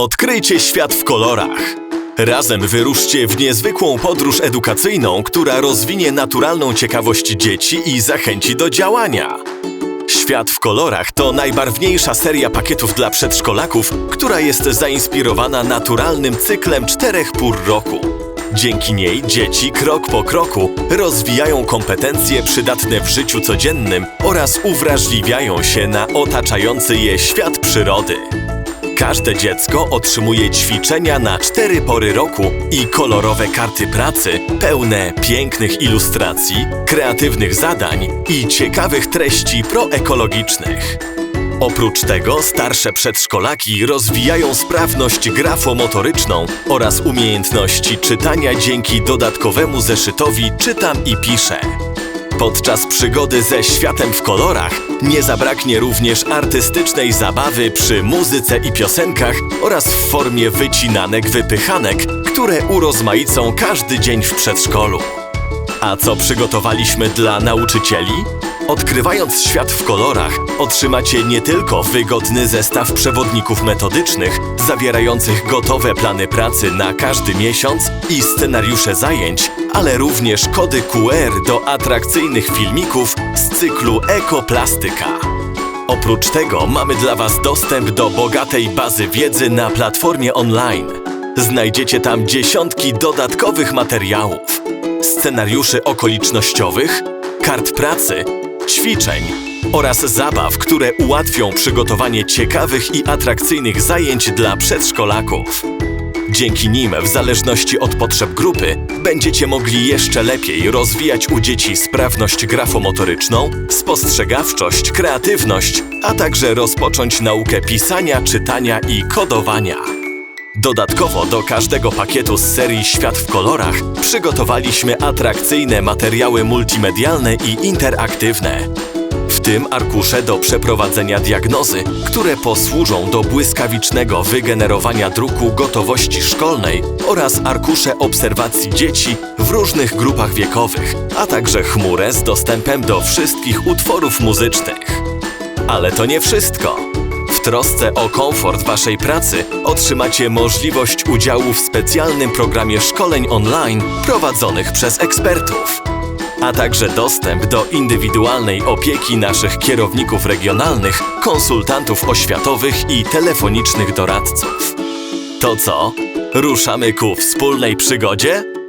Odkryjcie świat w kolorach. Razem wyruszcie w niezwykłą podróż edukacyjną, która rozwinie naturalną ciekawość dzieci i zachęci do działania. Świat w kolorach to najbarwniejsza seria pakietów dla przedszkolaków, która jest zainspirowana naturalnym cyklem czterech pór roku. Dzięki niej dzieci krok po kroku rozwijają kompetencje przydatne w życiu codziennym oraz uwrażliwiają się na otaczający je świat przyrody. Każde dziecko otrzymuje ćwiczenia na cztery pory roku i kolorowe karty pracy pełne pięknych ilustracji, kreatywnych zadań i ciekawych treści proekologicznych. Oprócz tego starsze przedszkolaki rozwijają sprawność grafomotoryczną oraz umiejętności czytania dzięki dodatkowemu zeszytowi Czytam i Piszę. Podczas przygody ze światem w kolorach nie zabraknie również artystycznej zabawy przy muzyce i piosenkach oraz w formie wycinanek, wypychanek, które urozmaicą każdy dzień w przedszkolu. A co przygotowaliśmy dla nauczycieli? Odkrywając świat w kolorach, otrzymacie nie tylko wygodny zestaw przewodników metodycznych, zawierających gotowe plany pracy na każdy miesiąc i scenariusze zajęć, ale również kody QR do atrakcyjnych filmików z cyklu Ekoplastyka. Oprócz tego mamy dla Was dostęp do bogatej bazy wiedzy na platformie online. Znajdziecie tam dziesiątki dodatkowych materiałów, scenariuszy okolicznościowych, kart pracy, ćwiczeń oraz zabaw, które ułatwią przygotowanie ciekawych i atrakcyjnych zajęć dla przedszkolaków. Dzięki nim, w zależności od potrzeb grupy, będziecie mogli jeszcze lepiej rozwijać u dzieci sprawność grafomotoryczną, spostrzegawczość, kreatywność, a także rozpocząć naukę pisania, czytania i kodowania. Dodatkowo do każdego pakietu z serii Świat w kolorach przygotowaliśmy atrakcyjne materiały multimedialne i interaktywne. W tym arkusze do przeprowadzenia diagnozy, które posłużą do błyskawicznego wygenerowania druku gotowości szkolnej oraz arkusze obserwacji dzieci w różnych grupach wiekowych, a także chmurę z dostępem do wszystkich utworów muzycznych. Ale to nie wszystko. W trosce o komfort Waszej pracy otrzymacie możliwość udziału w specjalnym programie szkoleń online prowadzonych przez ekspertów, a także dostęp do indywidualnej opieki naszych kierowników regionalnych, konsultantów oświatowych i telefonicznych doradców. To co? Ruszamy ku wspólnej przygodzie?